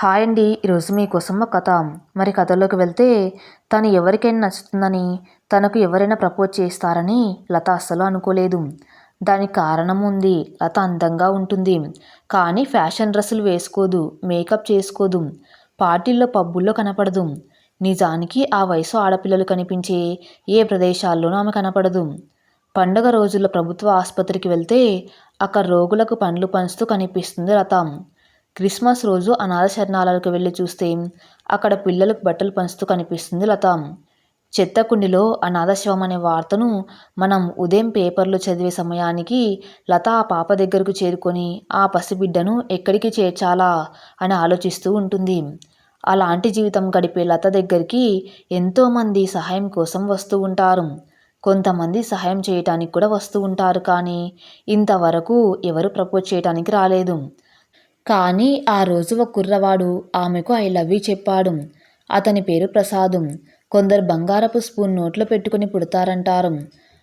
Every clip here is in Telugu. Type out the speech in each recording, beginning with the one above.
హాయ్ అండి ఈరోజు మీకోసం ఒక కథ. మరి కథలోకి వెళ్తే తను ఎవరికైనా నచ్చుతుందని తనకు ఎవరైనా ప్రపోజ్ చేస్తారని లత అస్సలు అనుకోలేదు. దానికి కారణం ఉంది లత అందంగా ఉంటుంది. కానీ ఫ్యాషన్ డ్రెస్సులు వేసుకోదు మేకప్ చేసుకోదు. పార్టీల్లో పబ్బుల్లో కనపడదు. నిజానికి ఆ వయసు ఆడపిల్లలు కనిపించే ఏ ప్రదేశాల్లోనూ ఆమె కనపడదు. పండుగ రోజుల్లో ప్రభుత్వ ఆసుపత్రికి వెళ్తే అక్కడ రోగులకు పండ్లు పంచుతూ కనిపిస్తుంది లత. క్రిస్మస్ రోజు అనాథ శరణాలయాలకు వెళ్ళి చూస్తే అక్కడ పిల్లలకు బట్టలు పంచుతూ కనిపిస్తుంది లత. చెత్త కుండిలో అనాథ శవం అనే వార్తను మనం ఉదయం పేపర్లో చదివే సమయానికి లత ఆ పాప దగ్గరకు చేరుకొని ఆ పసిబిడ్డను ఎక్కడికి చేర్చాలా అని ఆలోచిస్తూ ఉంటుంది. అలాంటి జీవితం గడిపే లత దగ్గరికి ఎంతోమంది సహాయం కోసం వస్తూ ఉంటారు. కొంతమంది సహాయం చేయటానికి కూడా వస్తూ ఉంటారు కానీ ఇంతవరకు ఎవరు ప్రపోజ్ చేయటానికి రాలేదు. కానీ ఆ రోజు ఒక కుర్రవాడు ఆమెకు ఐ లవ్ యూ చెప్పాడు. అతని పేరు ప్రసాదు. కొందరు బంగారపు స్పూన్ నోట్లో పెట్టుకుని పుడతారంటారు.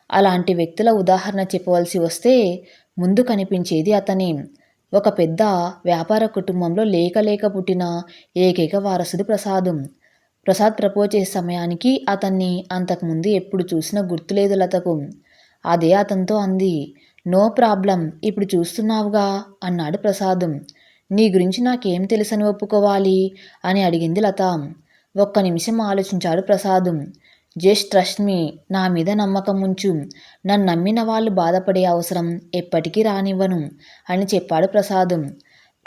అలాంటి వ్యక్తుల ఉదాహరణ చెప్పవలసి వస్తే ముందు కనిపించేది అతని. ఒక పెద్ద వ్యాపార కుటుంబంలో లేక లేక పుట్టిన ఏకైక వారసుడు ప్రసాదు. ప్రసాద్ ప్రపోజ్ చేసే సమయానికి అతన్ని అంతకుముందు ఎప్పుడు చూసినా గుర్తులేదు లతకు. అదే అతనితో అంది. No problem. ఇప్పుడు చూస్తున్నావుగా అన్నాడు ప్రసాదం. నీ గురించి నాకేం తెలుసని ఒప్పుకోవాలి? అని అడిగింది లత. ఒక్క నిమిషం ఆలోచించాడు ప్రసాదం. జస్ట్ ట్రస్ట్ మీ నా మీద నమ్మకం ఉంచు. నన్ను నమ్మిన వాళ్ళు బాధపడే అవసరం ఎప్పటికీ రానివ్వను అని చెప్పాడు ప్రసాదం.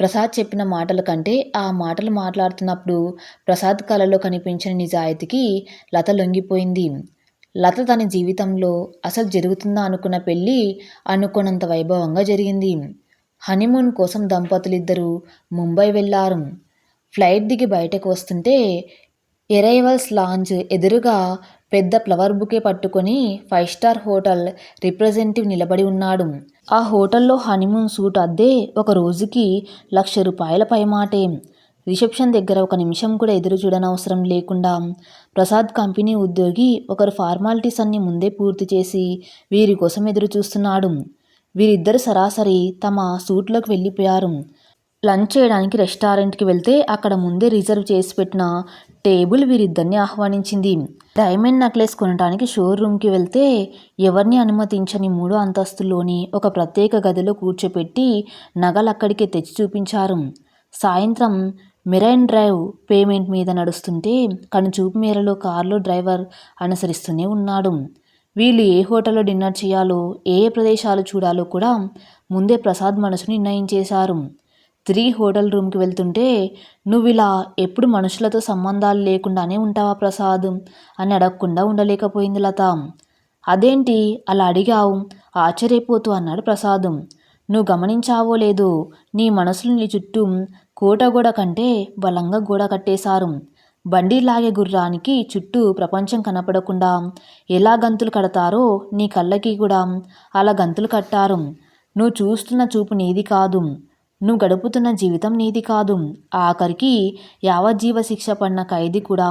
ప్రసాద్ చెప్పిన మాటల కంటే ఆ మాటలు మాట్లాడుతున్నప్పుడు ప్రసాద్ కళలో కనిపించిన నిజాయితీకి లత లొంగిపోయింది. లత తన జీవితంలో అసలు జరుగుతుందా అనుకున్న పెళ్ళి అనుకున్నంత వైభవంగా జరిగింది. హనీమూన్ కోసం దంపతులిద్దరూ ముంబై వెళ్ళారు ఫ్లైట్ దిగి బయటకు వస్తుంటే ఎరైవల్స్ లాంచ్ ఎదురుగా పెద్ద ఫ్లవర్ బుకే పట్టుకొని ఫైవ్ స్టార్ హోటల్ రిప్రజెంటివ్ నిలబడి ఉన్నాడు. ఆ హోటల్లో హనీమూన్ సూట్ అద్దె ఒక రోజుకి లక్ష రూపాయల పైమాటే. రిసెప్షన్ దగ్గర ఒక నిమిషం కూడా ఎదురు చూడనవసరం లేకుండా ప్రసాద్ కంపెనీ ఉద్యోగి ఒకరు ఫార్మాలిటీస్ అన్ని ముందే పూర్తి చేసి వీరి కోసం ఎదురు చూస్తున్నాడు వీరిద్దరు సరాసరి తమ సూట్లోకి వెళ్ళిపోయారు. లంచ్ చేయడానికి రెస్టారెంట్కి వెళ్తే అక్కడ ముందే రిజర్వ్ చేసి పెట్టిన టేబుల్ వీరిద్దరిని ఆహ్వానించింది. డైమండ్ నెక్లెస్ కొనడానికి షోరూమ్కి వెళ్తే ఎవరిని అనుమతించని మూడో అంతస్తులోని ఒక ప్రత్యేక గదిలో కూర్చోపెట్టి నగలు అక్కడికే తెచ్చి చూపించారు. సాయంత్రం మెరైన్ డ్రైవ్ పేమెంట్ మీద నడుస్తుంటే కనుచూపు మేరలో కారులో డ్రైవర్ అనుసరిస్తూనే ఉన్నాడు. వీళ్ళు ఏ హోటల్లో డిన్నర్ చేయాలో ఏ ప్రదేశాలు చూడాలో కూడా ముందే ప్రసాద్ మనసు నిర్ణయించేశారు. త్రీ హోటల్ రూమ్కి వెళ్తుంటే నువ్వు ఇలా ఎప్పుడు మనుషులతో సంబంధాలు లేకుండానే ఉంటావా ప్రసాద్ అని అడగకుండా ఉండలేకపోయింది లత. అదేంటి? అలా అడిగావు. ఆశ్చర్యపోతూ అన్నాడు ప్రసాదం. నువ్వు గమనించావో లేదో నీ మనసులు నీ చుట్టూ కోట గోడ కంటే బలంగా గోడ కట్టేశారు. బండి లాగే గుర్రానికి చుట్టూ ప్రపంచం కనపడకుండా ఎలా గంతులు కడతారో నీ కళ్ళకి కూడా అలా గంతులు కట్టారు. నువ్వు చూస్తున్న చూపు నీది కాదు. నువ్వు గడుపుతున్న జీవితం నీది కాదు. ఆఖరికి యావజ్జీవ శిక్ష పడిన ఖైదీ కూడా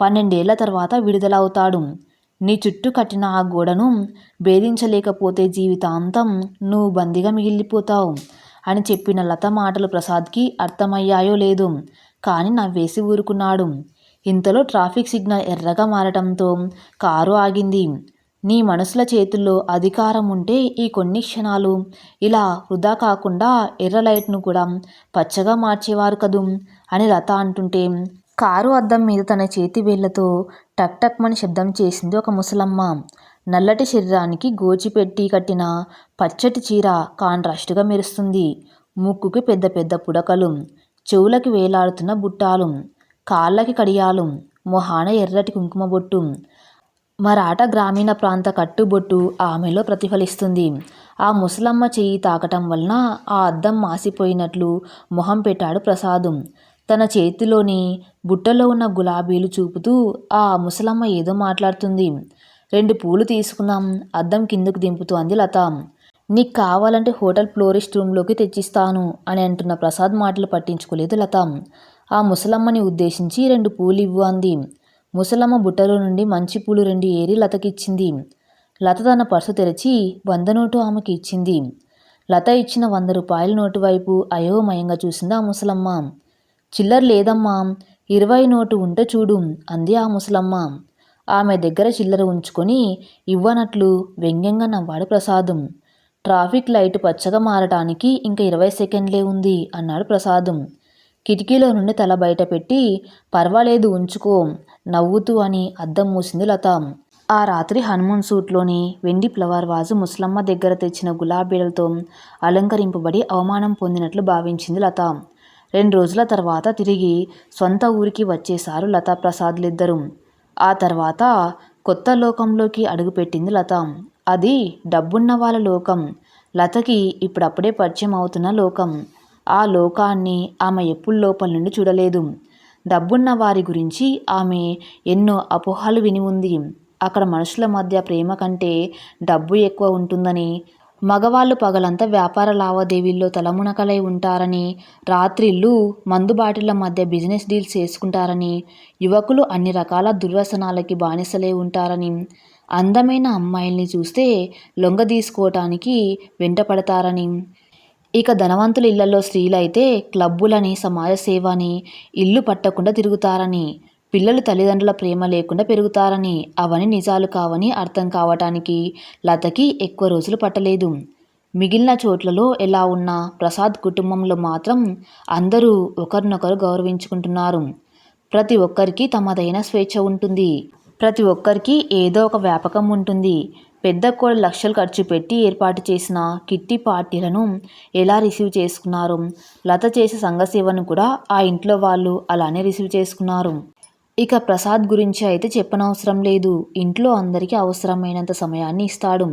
పన్నెండేళ్ళ తర్వాత విడుదలవుతాడు. నీ చుట్టూ కట్టిన ఆ గోడను భేదించలేకపోతే జీవితాంతం నువ్వు బందీగా మిగిలిపోతావు అని చెప్పిన లత మాటలు ప్రసాద్కి అర్థమయ్యాయో లేదు కానీ నవ్వేసి ఊరుకున్నాడు. ఇంతలో ట్రాఫిక్ సిగ్నల్ ఎర్రగా మారటంతో కారు ఆగింది. నీ మనసుల చేతుల్లో అధికారం ఉంటే ఈ కొన్ని క్షణాలు ఇలా వృధా కాకుండా ఎర్ర లైట్ను కూడా పచ్చగా మార్చేవారు కదూ అని లత అంటుంటే కారు అద్దం మీద తన చేతి వేళ్ళతో టక్ టక్ మని శబ్దం చేసింది ఒక ముసలమ్మ. నల్లటి శరీరానికి గోచిపెట్టి కట్టిన పచ్చటి చీర కాంట్రాస్ట్గా మెరుస్తుంది. ముక్కుకి పెద్ద పెద్ద పుడకలు. చెవులకి వేలాడుతున్న బుట్టాలు కాళ్ళకి కడియాలు మొహాన ఎర్రటి కుంకుమ బొట్టు. మరాఠ గ్రామీణ ప్రాంత కట్టుబొట్టు ఆమెలో ప్రతిఫలిస్తుంది. ఆ ముసలమ్మ చెయ్యి తాకటం వలన ఆ అద్దం మాసిపోయినట్లు మొహం పెట్టాడు ప్రసాదు. తన చేతిలోని బుట్టలో ఉన్న గులాబీలు చూపుతూ ఆ ముసలమ్మ ఏదో మాట్లాడుతుంది. రెండు పూలు తీసుకున్నాం అద్దం కిందకు దింపుతూ అంది లత. నీకు కావాలంటే హోటల్ ఫ్లోరిస్ట్ రూమ్లోకి తెచ్చిస్తాను అని అంటున్న ప్రసాద్ మాటలు పట్టించుకోలేదు లత. ఆ ముసలమ్మని ఉద్దేశించి రెండు పూలు ఇవ్వు అంది. ముసలమ్మ బుట్టలో నుండి మంచి పూలు రెండు ఏరి లతకిచ్చింది లత తన పర్సు తెరిచి వంద నోటు ఆమెకి ఇచ్చింది. లత ఇచ్చిన వంద రూపాయల నోటు వైపు అయోమయంగా చూసింది ఆ ముసలమ్మ. చిల్లర లేదమ్మా ఇరవై నోటు ఉంటే చూడు అంది ఆ ముసలమ్మ. ఆమె దగ్గర చిల్లర ఉంచుకొని ఇవ్వనట్లు వ్యంగ్యంగా నవ్వాడు ప్రసాదం. ట్రాఫిక్ లైట్ పచ్చగా మారటానికి ఇంకా ఇరవై సెకండ్లే ఉంది అన్నాడు ప్రసాదం. కిటికీలో నుండి తల బయట పెట్టి పర్వాలేదు ఉంచుకో నవ్వుతూ అని అద్దం మూసింది లత. ఆ రాత్రి హనుమాన్ సూట్లోని వెండి ఫ్లవర్ వాజు ముసలమ్మ దగ్గర తెచ్చిన గులాబీలతో అలంకరింపబడి అవమానం పొందినట్లు భావించింది లత. రెండు రోజుల తర్వాత తిరిగి సొంత ఊరికి వచ్చేశారు లతా ప్రసాద్లిద్దరూ. ఆ తర్వాత కొత్త లోకంలోకి అడుగుపెట్టింది లత. అది డబ్బున్న వాళ్ళ లోకం. లతకి ఇప్పుడప్పుడే పరిచయం అవుతున్న లోకం. ఆ లోకాన్ని ఆమె ఎప్పుడు లోపల నుండి చూడలేదు. డబ్బున్న వారి గురించి ఆమె ఎన్నో అపోహలు విని ఉంది. అక్కడ మనుషుల మధ్య ప్రేమ కంటే డబ్బు ఎక్కువ ఉంటుందని మగవాళ్ళు పగలంతా వ్యాపార లావాదేవీల్లో తలమునకలై ఉంటారని రాత్రిళ్ళు మందుబాటిల మధ్య బిజినెస్ డీల్స్ చేసుకుంటారని యువకులు అన్ని రకాల దుర్వ్యసనాలకి బానిసలై ఉంటారని అందమైన అమ్మాయిల్ని చూస్తే లొంగదీసుకోవటానికి వెంటపడతారని ఇక ధనవంతుల ఇళ్ళలో స్త్రీలైతే క్లబ్బులని సమాజ సేవ అని ఇల్లు పట్టకుండా తిరుగుతారని పిల్లలు తల్లిదండ్రుల ప్రేమ లేకుండా పెరుగుతారని అవన్నీ నిజాలు కావని అర్థం కావటానికి లతకి ఎక్కువ రోజులు పట్టలేదు. మిగిలిన చోట్లలో ఎలా ఉన్నా ప్రసాద్ కుటుంబంలో మాత్రం అందరూ ఒకరినొకరు గౌరవించుకుంటున్నారు. ప్రతి ఒక్కరికి తమదైన స్వేచ్ఛ ఉంటుంది. ప్రతి ఒక్కరికి ఏదో ఒక వ్యాపకం ఉంటుంది. పెద్ద కోడి లక్షలు ఖర్చు పెట్టి ఏర్పాటు చేసిన కిట్టి పార్టీలను ఎలా రిసీవ్ చేసుకున్నారు? లత చేసే సంఘసేవను కూడా ఆ ఇంట్లో వాళ్ళు అలానే రిసీవ్ చేసుకున్నారు. ఇక ప్రసాద్ గురించి అయితే చెప్పనవసరం లేదు. ఇంట్లో అందరికీ అవసరమైనంత సమయాన్ని ఇస్తాడు.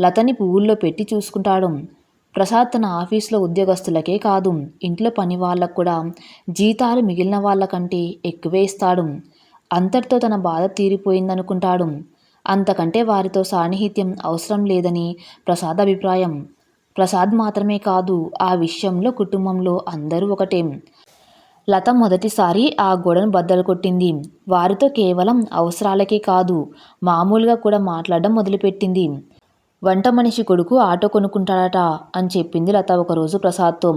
లతని పువ్వుల్లో పెట్టి చూసుకుంటాడు. ప్రసాద్ తన ఆఫీస్లో ఉద్యోగస్తులకే కాదు ఇంట్లో పని వాళ్ళకు కూడా జీతాలు మిగిలిన వాళ్ళకంటే ఎక్కువే ఇస్తాడు. అంతటితో తన బాధ తీరిపోయిందనుకుంటాడు. అంతకంటే వారితో సాన్నిహిత్యం అవసరం లేదని ప్రసాద్ అభిప్రాయం. ప్రసాద్ మాత్రమే కాదు ఆ విషయంలో కుటుంబంలో అందరూ ఒకటే. లత మొదటిసారి ఆ గోడను బద్దలు కొట్టింది. వారితో కేవలం అవసరాలకే కాదు మామూలుగా కూడా మాట్లాడడం మొదలుపెట్టింది. వంట మనిషి కొడుకు ఆటో కొనుక్కుంటాడట అని చెప్పింది లత ఒకరోజు ప్రసాద్తో.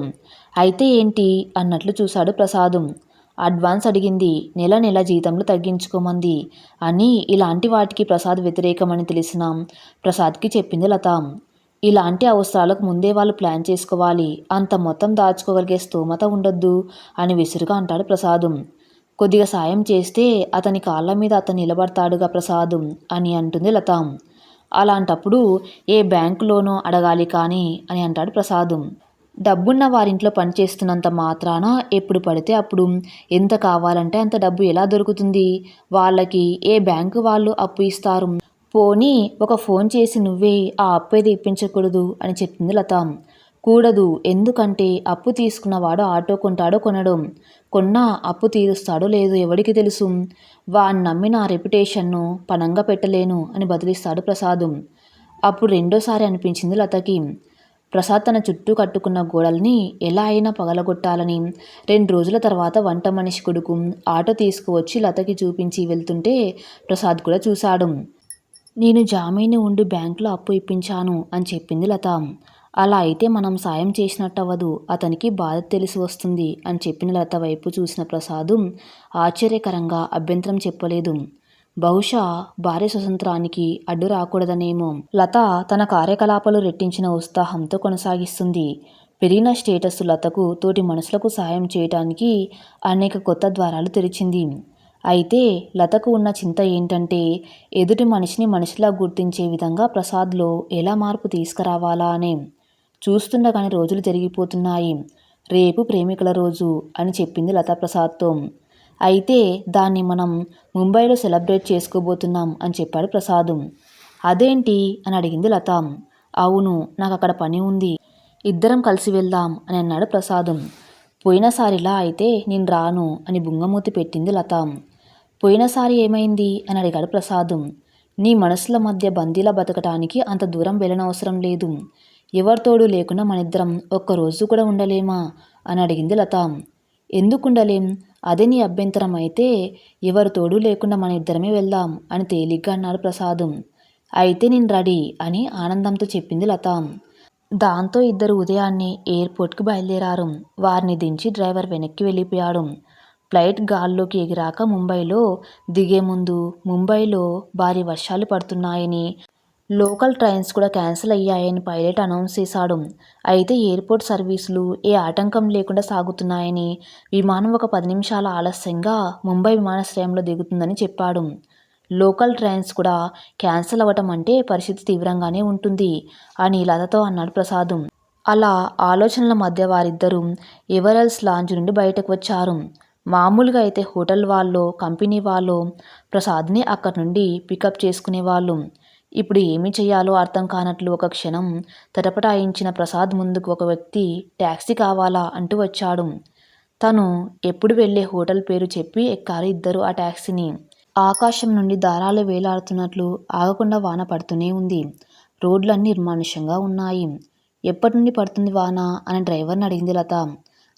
అయితే ఏంటి? అన్నట్లు చూశాడు ప్రసాదం. అడ్వాన్స్ అడిగింది. నెల నెల జీతంలో తగ్గించుకోమంది అని ఇలాంటి వాటికి ప్రసాద్ వ్యతిరేకమని తెలిసిన. ప్రసాద్కి చెప్పింది లత. ఇలాంటి అవసరాలకు ముందే వాళ్ళు ప్లాన్ చేసుకోవాలి. అంత మొత్తం దాచుకోగలిగే స్తోమత ఉండొద్దు అని విసురుగా అంటాడు ప్రసాదం. కొద్దిగా సాయం చేస్తే అతని కాళ్ళ మీద అతను నిలబడతాడుగా ప్రసాదం అని అంటుంది లత. అలాంటప్పుడు ఏ బ్యాంకులోనో అడగాలి కానీ అని అంటాడు ప్రసాదం. డబ్బున్న వారింట్లో పనిచేస్తున్నంత మాత్రాన ఎప్పుడు పడితే అప్పుడు ఎంత కావాలంటే అంత డబ్బు ఎలా దొరుకుతుంది? వాళ్ళకి ఏ బ్యాంకు వాళ్ళు అప్పు ఇస్తారు? పోనీ ఒక ఫోన్ చేసి నువ్వే ఆ అప్పు ఏది ఇప్పించకూడదు అని చెప్పింది లత. కూడదు ఎందుకంటే అప్పు తీసుకున్నవాడు ఆటో కొంటాడో కొనడం. కొన్నా అప్పు తీరుస్తాడో లేదో ఎవడికి తెలుసు? వాణ్ణి నమ్మి నా రెప్యుటేషన్ను పణంగా పెట్టలేను అని బదిలిస్తాడు ప్రసాదం. అప్పుడు రెండోసారి అనిపించింది లతకి. ప్రసాద్ తన చుట్టూ కట్టుకున్న గోడల్ని ఎలా అయినా పగలగొట్టాలని. రెండు రోజుల తర్వాత వంట మనిషి కొడుకు ఆటో తీసుకువచ్చి లతకి చూపించి వెళ్తుంటే ప్రసాద్ కూడా చూశాడు. నేను జామీని ఉండి బ్యాంకులో అప్పు ఇప్పించాను అని చెప్పింది లత. అలా అయితే మనం సాయం చేసినట్టవ్వదు. అతనికి బాధ తెలిసి వస్తుంది అని చెప్పిన లత వైపు చూసిన ప్రసాదు ఆశ్చర్యకరంగా అభ్యంతరం చెప్పలేదు. బహుశా భార్య స్వతంత్రానికి అడ్డు రాకూడదనేమో. లత తన కార్యకలాపాలు రెట్టించిన ఉత్సాహంతో కొనసాగిస్తుంది. పెరిగిన స్టేటస్ లతకు తోటి మనుషులకు సాయం చేయటానికి అనేక కొత్త ద్వారాలు తెరిచింది. అయితే లతకు ఉన్న చింత ఏంటంటే ఎదుటి మనిషిని మనిషిలా గుర్తించే విధంగా ప్రసాద్లో ఎలా మార్పు తీసుకురావాలా అనే. చూస్తుండగానే రోజులు జరిగిపోతున్నాయి. రేపు ప్రేమికుల రోజు అని చెప్పింది లతా ప్రసాద్తో అయితే దాన్ని మనం ముంబైలో సెలబ్రేట్ చేసుకోబోతున్నాం అని చెప్పాడు ప్రసాదం. అదేంటి అని అడిగింది లత. అవును నాకు అక్కడ పని ఉంది. ఇద్దరం కలిసి వెళ్దాం అని అన్నాడు ప్రసాదం. పోయినసారిలా అయితే నేను రాను అని బుంగమూతి పెట్టింది లత. పోయినసారి ఏమైంది అని అడిగాడు ప్రసాదం. నీ మనసుల మధ్య బందీలా బతకటానికి అంత దూరం వెళ్ళనవసరం లేదు. ఎవరితోడు లేకుండా మనిద్దరం ఒక్కరోజు కూడా ఉండలేమా అని అడిగింది లత. ఎందుకుండలేం? అదే నీ అభ్యంతరం అయితే ఎవరు తోడు లేకుండా మన ఇద్దరమే వెళ్దాం అని తేలిగ్గా అన్నాడు ప్రసాదం. అయితే నేను రెడీ అని ఆనందంతో చెప్పింది లత. దాంతో ఇద్దరు ఉదయాన్నే ఎయిర్పోర్ట్కి బయలుదేరారు. వారిని దించి డ్రైవర్ వెనక్కి వెళ్ళిపోయాడు. ఫ్లైట్ గాల్లోకి ఎగిరాక ముంబైలో దిగే ముందు ముంబైలో భారీ వర్షాలు పడుతున్నాయని లోకల్ ట్రైన్స్ కూడా క్యాన్సిల్ అయ్యాయని పైలట్ అనౌన్స్ చేశాడు. అయితే ఎయిర్పోర్ట్ సర్వీసులు ఏ ఆటంకం లేకుండా సాగుతున్నాయని విమానం ఒక పది నిమిషాల ఆలస్యంగా ముంబై విమానాశ్రయంలో దిగుతుందని చెప్పాడు. లోకల్ ట్రైన్స్ కూడా క్యాన్సిల్ అవ్వటం అంటే పరిస్థితి తీవ్రంగానే ఉంటుంది అని లతతో అన్నాడు ప్రసాద్. అలా ఆలోచనల మధ్య వారిద్దరూ ఎవరెల్స్ లాంజ్ నుండి బయటకు వచ్చారు. మామూలుగా అయితే హోటల్ వాళ్ళు కంపెనీ వాళ్ళు ప్రసాద్ని అక్కడి నుండి పికప్ చేసుకునేవాళ్ళు. ఇప్పుడు ఏమి చేయాలో అర్థం కానట్లు ఒక క్షణం తటపటాయించిన ప్రసాద్ ముందుకు ఒక వ్యక్తి ట్యాక్సీ కావాలా అంటూ వచ్చాడు. తను ఎప్పుడు వెళ్ళే హోటల్ పేరు చెప్పి ఎక్కారు ఇద్దరు ఆ ట్యాక్సీని ఆకాశం నుండి దారాలు వేలాడుతున్నట్లు ఆగకుండా వాన పడుతూనే ఉంది. రోడ్లన్నీ నిర్మానుష్యంగా ఉన్నాయి. ఎప్పటి నుండి పడుతుంది వాన అని డ్రైవర్ని అడిగింది లత.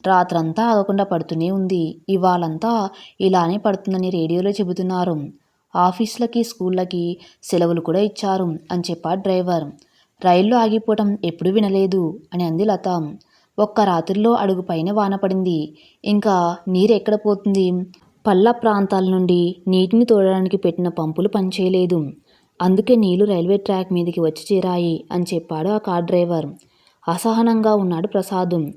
రాత్రంతా ఆగకుండా పడుతూనే ఉంది. ఇవాళంతా ఇలానే పడుతుందని రేడియోలో చెబుతున్నారు. ఆఫీసులకి స్కూళ్ళకి సెలవులు కూడా ఇచ్చారు అని చెప్పాడు డ్రైవర్. రైల్లో ఆగిపోవటం ఎప్పుడు వినలేదు అని అంది లత. ఒక్క రాత్రిలో అడుగు పైన వాన పడింది. ఇంకా నీరు ఎక్కడ పోతుంది? పల్ల ప్రాంతాల నుండి నీటిని తోడడానికి పెట్టిన పంపులు పనిచేయలేదు. అందుకే నీళ్ళు రైల్వే ట్రాక్ మీదకి వచ్చి చేరాయి అని చెప్పాడు ఆ కార్ డ్రైవర్. అసహనంగా ఉన్నాడు ప్రసాద్.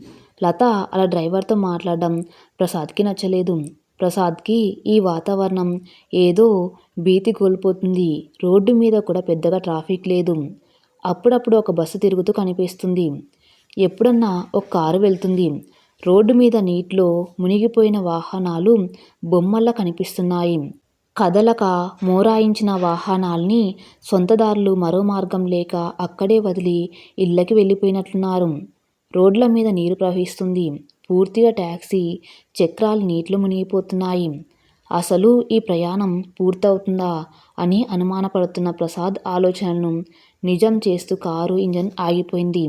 లత అలా డ్రైవర్తో మాట్లాడడం ప్రసాద్కి నచ్చలేదు. ప్రసాద్కి ఈ వాతావరణం ఏదో భీతి కోల్పోతుంది. రోడ్డు మీద కూడా పెద్దగా ట్రాఫిక్ లేదు. అప్పుడప్పుడు ఒక బస్సు తిరుగుతూ కనిపిస్తుంది. ఎప్పుడన్నా ఒక కారు వెళ్తుంది. రోడ్డు మీద నీటిలో మునిగిపోయిన వాహనాలు బొమ్మల్లా కనిపిస్తున్నాయి. కదలక మోరాయించిన వాహనాల్ని సొంతదారులు మరో మార్గం లేక అక్కడే వదిలి ఇళ్ళకి వెళ్ళిపోయినట్లున్నారు. రోడ్ల మీద నీరు ప్రవహిస్తుంది. పూర్తిగా ట్యాక్సీ చక్రాలు నీటిలో మునిగిపోతున్నాయి. అసలు ఈ ప్రయాణం పూర్తవుతుందా అని అనుమానపడుతున్న ప్రసాద్ ఆలోచనను నిజం చేస్తూ కారు ఇంజన్ ఆగిపోయింది.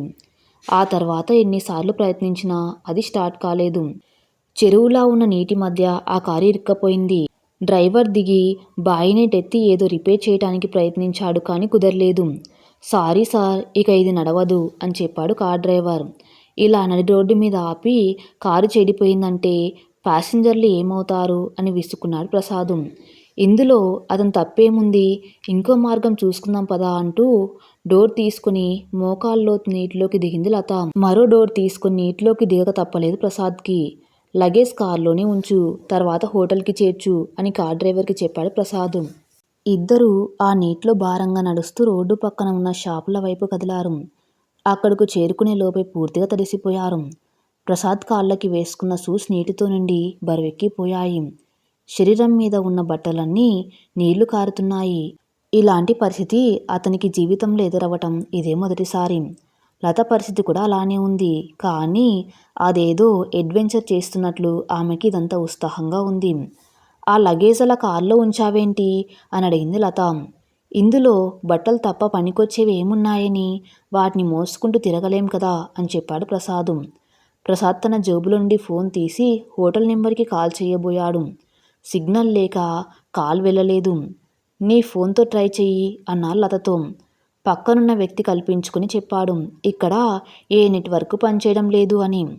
ఆ తర్వాత ఎన్నిసార్లు ప్రయత్నించినా అది స్టార్ట్ కాలేదు. చెరువులా ఉన్న నీటి మధ్య ఆ కారు ఇరుక్కపోయింది. డ్రైవర్ దిగి బాయినెట్ ఏదో రిపేర్ చేయడానికి ప్రయత్నించాడు కానీ కుదరలేదు. సారీ సార్ ఇక ఇది నడవదు అని చెప్పాడు కార్ డ్రైవర్. ఇలా నడి రోడ్డు మీద ఆపి కారు చెడిపోయిందంటే ప్యాసింజర్లు ఏమవుతారు అని విసుకున్నాడు ప్రసాదం. ఇందులో అతను తప్పేముంది? ఇంకో మార్గం చూసుకుందాం పదా అంటూ డోర్ తీసుకుని మోకాల్లో నీటిలోకి దిగింది లత. మరో డోర్ తీసుకుని నీటిలోకి దిగక తప్పలేదు ప్రసాద్కి. లగేజ్ కార్లోనే ఉంచు తర్వాత హోటల్కి చేర్చు అని కార్ డ్రైవర్కి చెప్పాడు ప్రసాదం. ఇద్దరూ ఆ నీటిలో భారంగా నడుస్తూ రోడ్డు పక్కన ఉన్న షాపుల వైపు కదిలారు. అక్కడకు చేరుకునే లోపే పూర్తిగా తడిసిపోయారు. ప్రసాద్ కాళ్ళకి వేసుకున్న షూస్ నీటితో నుండి బరువెక్కిపోయాయి. శరీరం మీద ఉన్న బట్టలన్నీ నీళ్ళు కారుతున్నాయి. ఇలాంటి పరిస్థితి అతనికి జీవితంలో ఎదురవ్వటం ఇదే మొదటిసారి. లత పరిస్థితి కూడా అలానే ఉంది. కానీ అదేదో అడ్వెంచర్ చేస్తున్నట్లు ఆమెకి ఇదంతా ఉత్సాహంగా ఉంది. ఆ లగేజ్ అలా కారులో ఉంచావేంటి? అని అడిగింది లత. ఇందులో బట్టలు తప్ప పనికొచ్చేవి ఏమున్నాయని వాటిని మోసుకుంటూ తిరగలేం కదా అని చెప్పాడు ప్రసాదం. ప్రసాద్ తన జేబులో నుండి ఫోన్ తీసి హోటల్ నెంబర్కి కాల్ చేయబోయాడు. సిగ్నల్ లేక కాల్ వెళ్ళలేదు. నీ ఫోన్తో ట్రై చెయ్యి అన్నారు లతతో. పక్కనున్న వ్యక్తి కల్పించుకుని చెప్పాడు ఇక్కడ ఏ నెట్వర్క్ పనిచేయడం లేదు అని.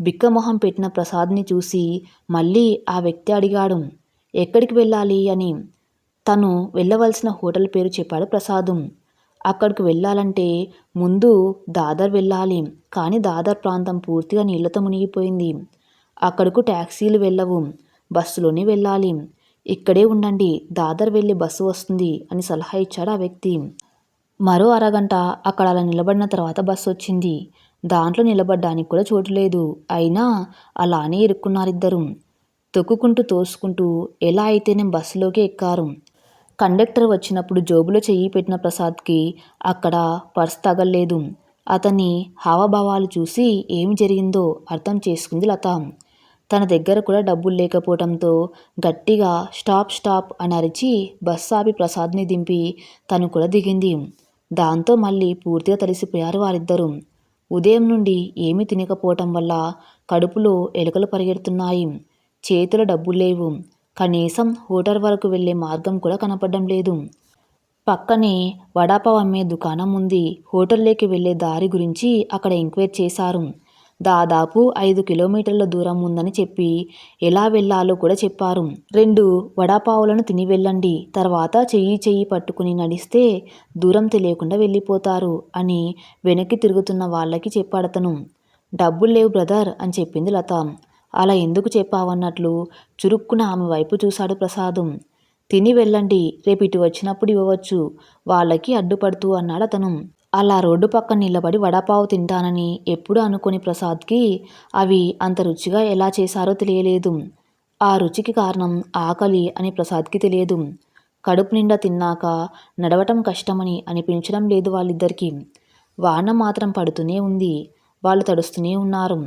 బిక్కమొహం పెట్టిన ప్రసాద్ని చూసి మళ్ళీ ఆ వ్యక్తి అడిగాడు ఎక్కడికి వెళ్ళాలి అని. తను వెళ్ళవలసిన హోటల్ పేరు చెప్పాడు ప్రసాదం. అక్కడికి వెళ్ళాలంటే ముందు దాదర్ వెళ్ళాలి. కానీ దాదర్ ప్రాంతం పూర్తిగా నీళ్ళతో మునిగిపోయింది. అక్కడకు ట్యాక్సీలు వెళ్ళవు. బస్సులోనే వెళ్ళాలి. ఇక్కడే ఉండండి దాదర్ వెళ్ళి బస్సు వస్తుంది అని సలహా ఇచ్చాడు ఆ వ్యక్తి. మరో అరగంట అక్కడ అలా నిలబడిన తర్వాత బస్సు వచ్చింది. దాంట్లో నిలబడ్డానికి కూడా చోటు లేదు. అయినా అలానే ఇరుక్కున్నారిద్దరు. తొక్కుకుంటూ తోసుకుంటూ ఎలా అయితేనే బస్సులోకి ఎక్కారు. కండక్టర్ వచ్చినప్పుడు జోబులో చెయ్యి పెట్టిన ప్రసాద్కి అక్కడ పర్స్ తగలలేదు. అతని హావభావాలు చూసి ఏమి జరిగిందో అర్థం చేసుకుంది లత. తన దగ్గర కూడా డబ్బులు లేకపోవడంతో గట్టిగా స్టాప్ స్టాప్ అని అరిచి బస్సు ఆపి ప్రసాద్ని దింపి తను కూడా దిగింది. దాంతో మళ్ళీ పూర్తిగా తలిసిపోయారు వారిద్దరూ. ఉదయం నుండి ఏమీ తినకపోవటం వల్ల కడుపులో ఎలుకలు పరిగెడుతున్నాయి. చేతుల డబ్బులు లేవు. కనీసం హోటల్ వరకు వెళ్ళే మార్గం కూడా కనపడడం లేదు. పక్కనే వడాపావ్ అమ్మే దుకాణం ఉంది. హోటల్లోకి వెళ్ళే దారి గురించి అక్కడ ఎంక్వైర్ చేశారు. దాదాపు ఐదు కిలోమీటర్ల దూరం ఉందని చెప్పి ఎలా వెళ్ళాలో కూడా చెప్పారు. రెండు వడాపావులను తిని వెళ్ళండి. తర్వాత చెయ్యి చెయ్యి పట్టుకుని నడిస్తే దూరం తెలియకుండా వెళ్ళిపోతారు అని వెనక్కి తిరుగుతున్న వాళ్ళకి చెప్పాడతను. డబ్బులు లేవు బ్రదర్ అని చెప్పింది లత. అలా ఎందుకు చెప్పావన్నట్లు చురుక్కున ఆమె వైపు చూశాడు ప్రసాదం. తిని వెళ్ళండి రేపు ఇటు వచ్చినప్పుడు ఇవ్వవచ్చు. వాళ్ళకి అడ్డుపడుతూ అన్నాడు అతను. అలా రోడ్డు పక్కన నిలబడి వడాపావు తింటానని ఎప్పుడు అనుకుని ప్రసాద్కి అవి అంత రుచిగా ఎలా చేశారో తెలియలేదు. ఆ రుచికి కారణం ఆకలి అని ప్రసాద్కి తెలియదు. కడుపు నిండా తిన్నాక నడవటం కష్టమని అనిపించడం లేదు వాళ్ళిద్దరికీ. వాన మాత్రం పడుతూనే ఉంది. వాళ్ళు తడుస్తూనే ఉన్నారు.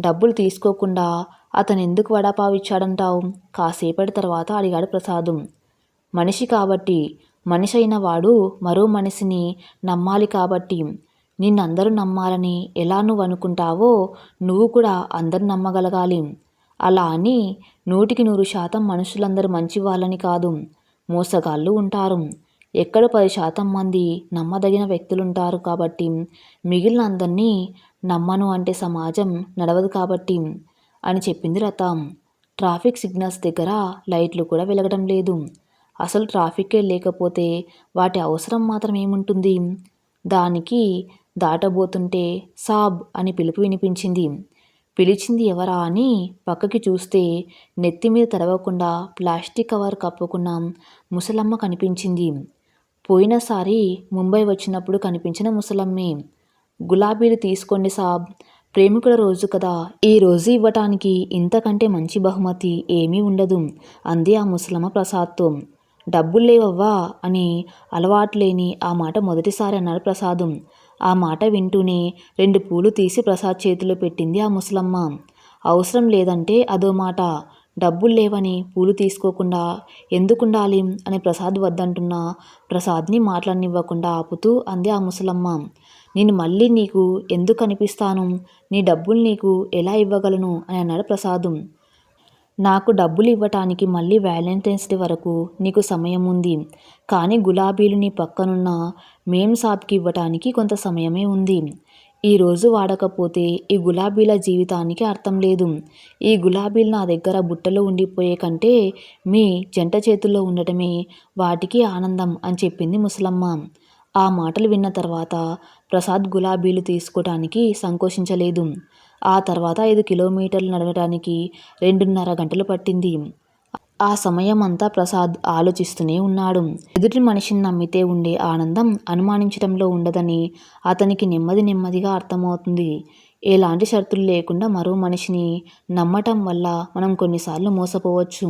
డబ్బులు తీసుకోకుండా అతను ఎందుకు వడాపావు ఇచ్చాడంటావు కాసేపటి తర్వాత అడిగాడు ప్రసాదం. మనిషి కాబట్టి మనిషి అయిన వాడు మరో మనిషిని నమ్మాలి కాబట్టి నిన్నందరూ నమ్మాలని ఎలా నువ్వు అనుకుంటావో నువ్వు కూడా అందరు నమ్మగలగాలి. అలా అని నూటికి నూరు శాతం మనుషులందరూ మంచి వాళ్ళని కాదు మోసగాళ్ళు ఉంటారు. ఎక్కడ పది శాతం మంది నమ్మదగిన వ్యక్తులుంటారు కాబట్టి మిగిలిన అందరినీ నమ్మను అంటే సమాజం నడవదు కాబట్టి అని చెప్పింది రథం ట్రాఫిక్ సిగ్నల్స్ దగ్గర లైట్లు కూడా వెలగడం లేదు. అసలు ట్రాఫిక్కే లేకపోతే వాటి అవసరం మాత్రం ఏముంటుంది? దానికి దాటబోతుంటే సాబ్ అని పిలుపు వినిపించింది. పిలిచింది ఎవరా అని పక్కకి చూస్తే నెత్తి మీద తడవకుండా ప్లాస్టిక్ కవర్ కప్పుకున్న ముసలమ్మ కనిపించింది. పోయినసారి ముంబై వచ్చినప్పుడు కనిపించిన ముసలమ్మే. గులాబీలు తీసుకోండి సాబ్. ప్రేమికుల రోజు కదా. ఈ రోజు ఇవ్వటానికి ఇంతకంటే మంచి బహుమతి ఏమీ ఉండదు. అంది ఆ ముసలమ్మ ప్రసాద్తో. డబ్బులు లేవవ్వా అని అలవాట్లేని ఆ మాట మొదటిసారి అన్నాడు ప్రసాదం. ఆ మాట వింటూనే రెండు పూలు తీసి ప్రసాద్ చేతిలో పెట్టింది ఆ ముసలమ్మ. అవసరం లేదంటే అదో మాట. డబ్బులు లేవని పూలు తీసుకోకుండా ఎందుకుండాలి అని ప్రసాద్ వద్దంటున్న ప్రసాద్ని మాట్లాడనివ్వకుండా ఆపుతూ అంది ఆ ముసలమ్మ. నేను మళ్ళీ నీకు ఎందుకు అనిపిస్తాను? నీ డబ్బులు నీకు ఎలా ఇవ్వగలను? అని అన్నాడు ప్రసాదం. నాకు డబ్బులు ఇవ్వటానికి మళ్ళీ వ్యాలంటైన్స్ డే వరకు నీకు సమయం ఉంది. కానీ గులాబీలు నీ పక్కనున్న మేం సాబ్కి ఇవ్వటానికి కొంత సమయమే ఉంది. ఈరోజు వాడకపోతే ఈ గులాబీల జీవితానికి అర్థం లేదు. ఈ గులాబీలు నా దగ్గర బుట్టలో ఉండిపోయే కంటే మీ జంట చేతుల్లో ఉండటమే వాటికి ఆనందం అని చెప్పింది ముసలమ్మ. ఆ మాటలు విన్న తర్వాత ప్రసాద్ గులాబీలు తీసుకోవటానికి సంకోచించలేదు. ఆ తర్వాత ఐదు కిలోమీటర్లు నడవడానికి రెండున్నర గంటలు పట్టింది. ఆ సమయం అంతా ప్రసాద్ ఆలోచిస్తూనే ఉన్నాడు. ఎదుటి మనిషిని నమ్మితే ఉండే ఆనందం అనుమానించడంలో ఉండదని అతనికి నెమ్మది నెమ్మదిగా అర్థమవుతుంది. ఎలాంటి షరతులు లేకుండా మరో మనిషిని నమ్మటం వల్ల మనం కొన్నిసార్లు మోసపోవచ్చు.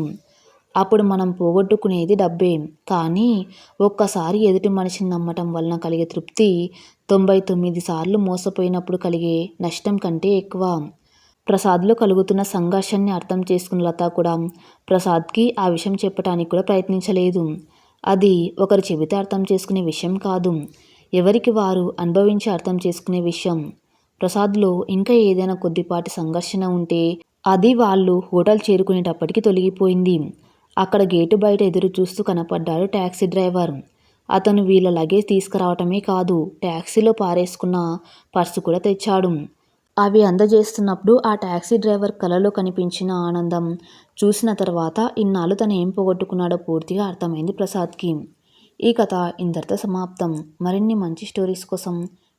అప్పుడు మనం పోగొట్టుకునేది డబ్బే. కానీ ఒక్కసారి ఎదుటి మనిషిని నమ్మటం వలన కలిగే తృప్తి తొంభై తొమ్మిది సార్లు మోసపోయినప్పుడు కలిగే నష్టం కంటే ఎక్కువ. ప్రసాద్లో కలుగుతున్న సంఘర్షాన్ని అర్థం చేసుకున్న లత కూడా ప్రసాద్కి ఆ విషయం చెప్పడానికి కూడా ప్రయత్నించలేదు. అది ఒకరు చెబితే అర్థం చేసుకునే విషయం కాదు. ఎవరికి వారు అనుభవించి అర్థం చేసుకునే విషయం. ప్రసాద్లో ఇంకా ఏదైనా కొద్దిపాటి సంఘర్షణ ఉంటే అది వాళ్ళు హోటల్ చేరుకునేటప్పటికి తొలగిపోయింది. అక్కడ గేటు బయట ఎదురు చూస్తూ కనపడ్డాడు ట్యాక్సీ డ్రైవర్. అతను వీళ్ళ లగేజ్ తీసుకురావటమే కాదు ట్యాక్సీలో పారేసుకున్న పర్సు కూడా తెచ్చాడు. అవి అందజేస్తున్నప్పుడు ఆ ట్యాక్సీ డ్రైవర్ కలలో కనిపించిన ఆనందం చూసిన తర్వాత ఇన్నాళ్ళు తను ఏం పోగొట్టుకున్నాడో పూర్తిగా అర్థమైంది ప్రసాద్కి. ఈ కథ ఇంతటితో సమాప్తం. మరిన్ని మంచి స్టోరీస్ కోసం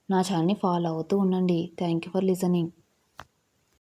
నా ఛానల్ని ఫాలో అవుతూ ఉండండి. Thank you for listening.